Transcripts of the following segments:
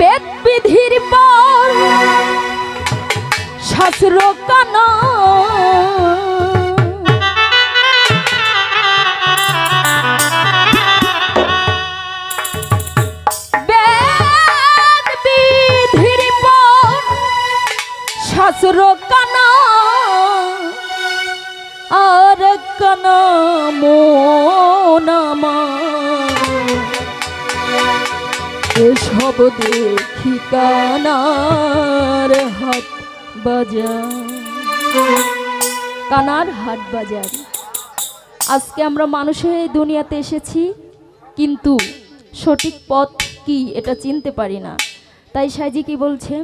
বেদ বিধির পর শাস্ত্র কানা। শাস্ত্র কানা। আর কানা মোনামা এসব দেখি কানার হাট বাজার। কানার হাট বাজার। আজকে আমরা মানুষের এই দুনিয়াতে এসেছি, কিন্তু সঠিক পথ কি এটা চিনতে পারি না। তাই সাইজি কি বলছে?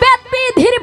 বেদ বিধির